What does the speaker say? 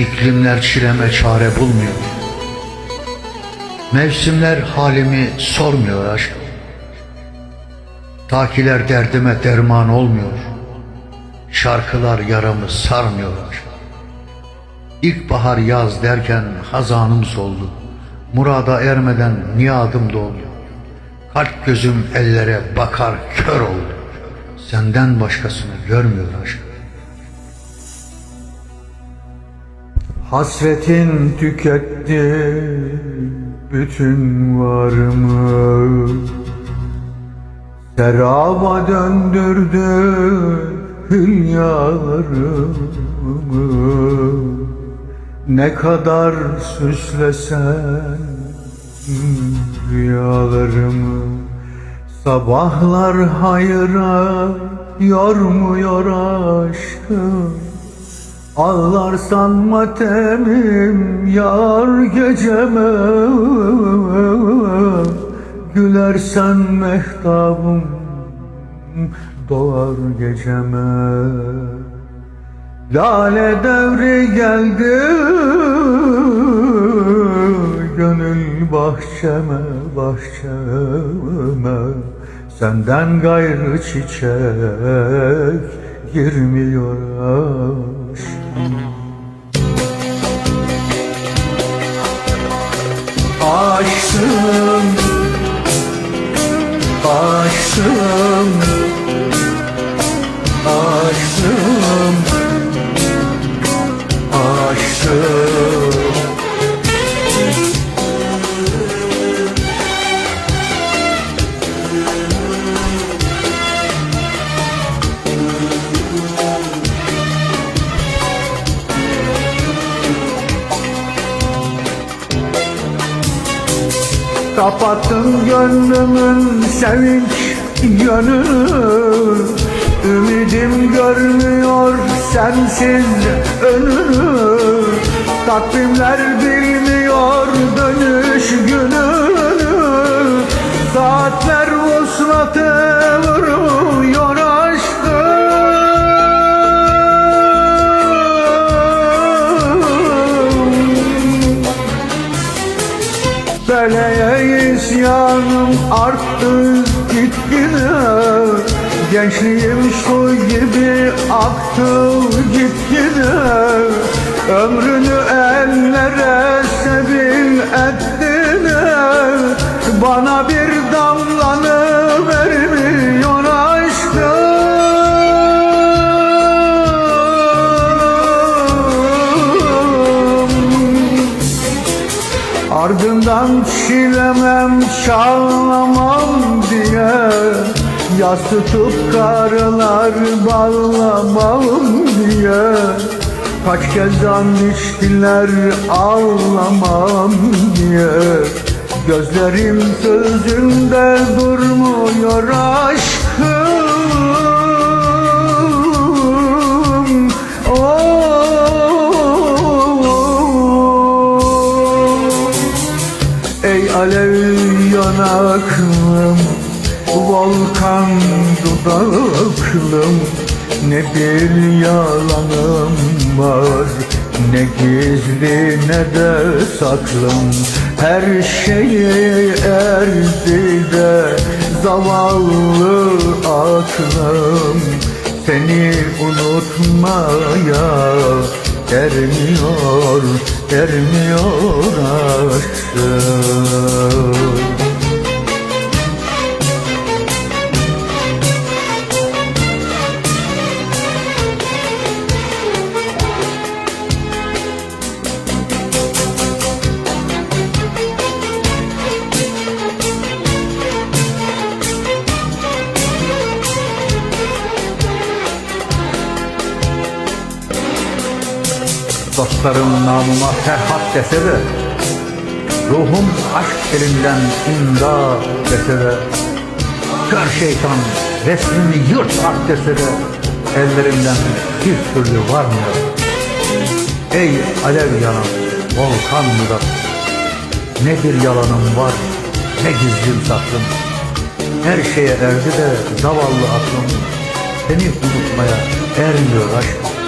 İklimler çileme çare bulmuyor. Mevsimler halimi sormuyor aşk. Takiler derdime derman olmuyor. Şarkılar yaramı sarmıyor aşk. İlkbahar yaz derken hazanım soldu. Murada ermeden niyadım doldu. Kalp gözüm ellere bakar kör oldu. Senden başkasını görmüyor aşk. Hasretin tüketti bütün varımı. Seraba döndürdü hülyalarımı. Ne kadar süslesen rüyalarımı. Sabahlar hayra yormuyor aşkım Ağlarsan matemim yar geceme. Gülersen mehtabım doğar geceme. Lale devri geldi Gönül bahçeme bahçeme. Senden gayrı çiçek girmiyor aşk Aşkım Aşkım Kapattım gönlümün sevinç yönünü. Ümidim görmüyor sensiz önünü. Takvimler bilmiyor dönüş İsyanım arttı gitgide Gençliğim su gibi aktı gitgide Ömrünü ellere sebil ettiler Bana bir Ardından çilemem çalamam diye Yas tutup karılar bağlamam diye Kaç kez an içtiler ağlamam diye Gözlerim sözünde durmuyor alev yanaklım Volkan dudaklım Ne bir yalanım var Ne gizli ne de saklım. Her şeyi erdi de Zavallı aklım. Seni unutmaya Ermiyor, ermiyor Dostlarım namıma Ferhat dese de Ruhum aşk elinden imda dese de Kör şeytan resmimi yırt at dese de Ellerimden bir türlü varmıyor Ey alev yanan volkan dudak Ne bir yalanım var ne gizlim saklım. Her şeye erdi de zavallı aklım Seni unutmaya ermiyor aşk